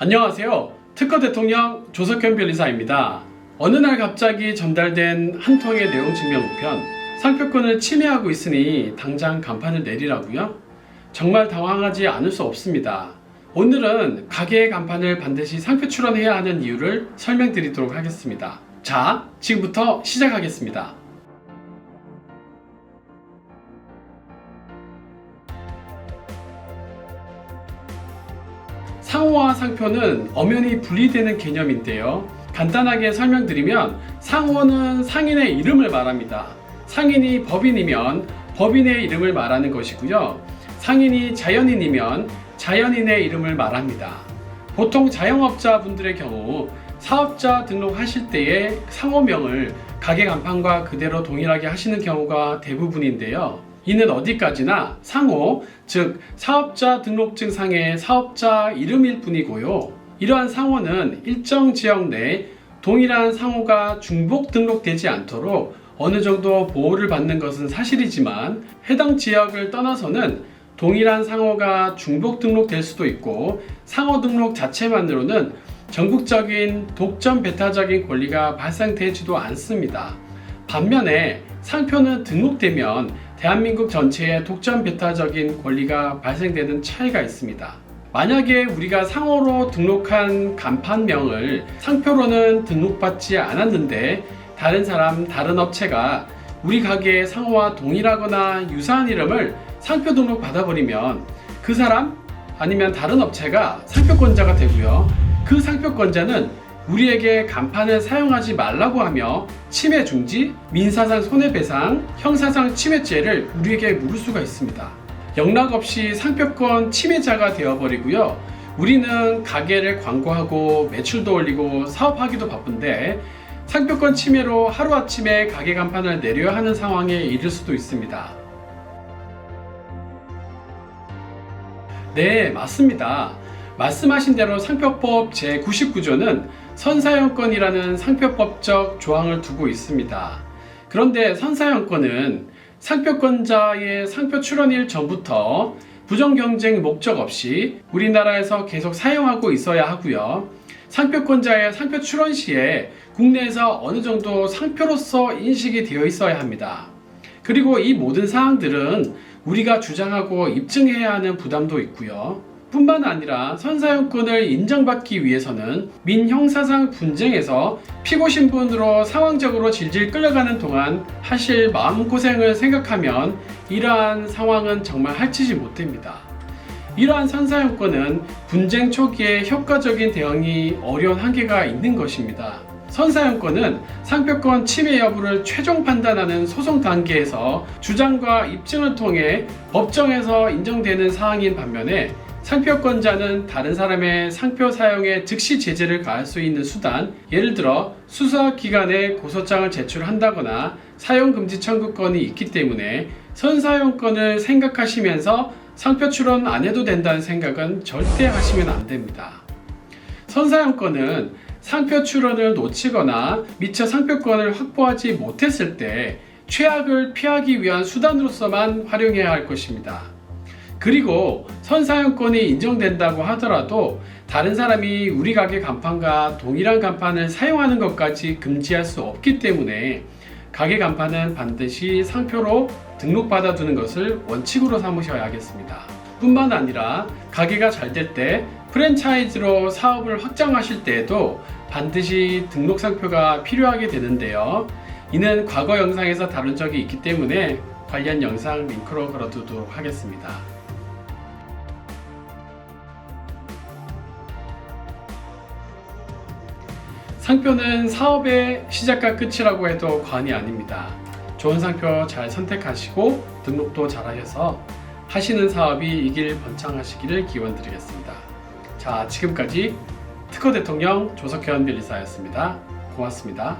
안녕하세요. 특허 대통령 조석현 변리사입니다. 어느 날 갑자기 전달된 한 통의 내용 증명 우편, 상표권을 침해하고 있으니 당장 간판을 내리라고요? 정말 당황하지 않을 수 없습니다. 오늘은 가게의 간판을 반드시 상표 출원해야 하는 이유를 설명드리도록 하겠습니다. 자, 지금부터 시작하겠습니다. 상호와 상표는 엄연히 분리되는 개념인데요. 간단하게 설명드리면 상호는 상인의 이름을 말합니다. 상인이 법인이면 법인의 이름을 말하는 것이고요. 상인이 자연인이면 자연인의 이름을 말합니다. 보통 자영업자 분들의 경우 사업자 등록하실 때의 상호명을 가게 간판과 그대로 동일하게 하시는 경우가 대부분인데요. 이는 어디까지나 상호, 즉 사업자 등록증 상의 사업자 이름일 뿐이고요. 이러한 상호는 일정 지역 내 동일한 상호가 중복 등록되지 않도록 어느 정도 보호를 받는 것은 사실이지만 해당 지역을 떠나서는 동일한 상호가 중복 등록될 수도 있고 상호 등록 자체만으로는 전국적인 독점 배타적인 권리가 발생되지도 않습니다. 반면에 상표는 등록되면 대한민국 전체에 독점 배타적인 권리가 발생되는 차이가 있습니다. 만약에 우리가 상호로 등록한 간판명을 상표로는 등록받지 않았는데 다른 사람, 다른 업체가 우리 가게의 상호와 동일하거나 유사한 이름을 상표 등록 받아버리면 그 사람 아니면 다른 업체가 상표권자가 되고요. 그 상표권자는 우리에게 간판을 사용하지 말라고 하며 침해 중지, 민사상 손해배상, 형사상 침해죄를 우리에게 물을 수가 있습니다. 영락 없이 상표권 침해자가 되어버리고요. 우리는 가게를 광고하고 매출도 올리고 사업하기도 바쁜데 상표권 침해로 하루아침에 가게 간판을 내려야 하는 상황에 이를 수도 있습니다. 네, 맞습니다. 말씀하신 대로 상표법 제99조는 선사용권이라는 상표법적 조항을 두고 있습니다. 그런데 선사용권은 상표권자의 상표 출원일 전부터 부정 경쟁 목적 없이 우리나라에서 계속 사용하고 있어야 하고요. 상표권자의 상표 출원 시에 국내에서 어느 정도 상표로서 인식이 되어 있어야 합니다. 그리고 이 모든 사항들은 우리가 주장하고 입증해야 하는 부담도 있고요. 뿐만 아니라 선사용권을 인정받기 위해서는 민형사상 분쟁에서 피고 신분으로 상황적으로 질질 끌려가는 동안 하실 마음고생을 생각하면 이러한 상황은 정말 할치지 못됩니다. 이러한 선사용권은 분쟁 초기에 효과적인 대응이 어려운 한계가 있는 것입니다. 선사용권은 상표권 침해 여부를 최종 판단하는 소송 단계에서 주장과 입증을 통해 법정에서 인정되는 사항인 반면에 상표권자는 다른 사람의 상표 사용에 즉시 제재를 가할 수 있는 수단, 예를 들어 수사기관에 고소장을 제출한다거나 사용금지 청구권이 있기 때문에 선사용권을 생각하시면서 상표 출원 안 해도 된다는 생각은 절대 하시면 안 됩니다. 선사용권은 상표 출원을 놓치거나 미처 상표권을 확보하지 못했을 때 최악을 피하기 위한 수단으로서만 활용해야 할 것입니다. 그리고 선사용권이 인정된다고 하더라도 다른 사람이 우리 가게 간판과 동일한 간판을 사용하는 것까지 금지할 수 없기 때문에 가게 간판은 반드시 상표로 등록받아 두는 것을 원칙으로 삼으셔야 하겠습니다. 뿐만 아니라 가게가 잘 될 때 프랜차이즈로 사업을 확장하실 때에도 반드시 등록 상표가 필요하게 되는데요. 이는 과거 영상에서 다룬 적이 있기 때문에 관련 영상 링크로 걸어두도록 하겠습니다. 상표는 사업의 시작과 끝이라고 해도 과언이 아닙니다. 좋은 상표 잘 선택하시고 등록도 잘 하셔서 하시는 사업이 이 길 번창하시기를 기원드리겠습니다. 자, 지금까지 특허 대통령 조석현 변리사였습니다. 고맙습니다.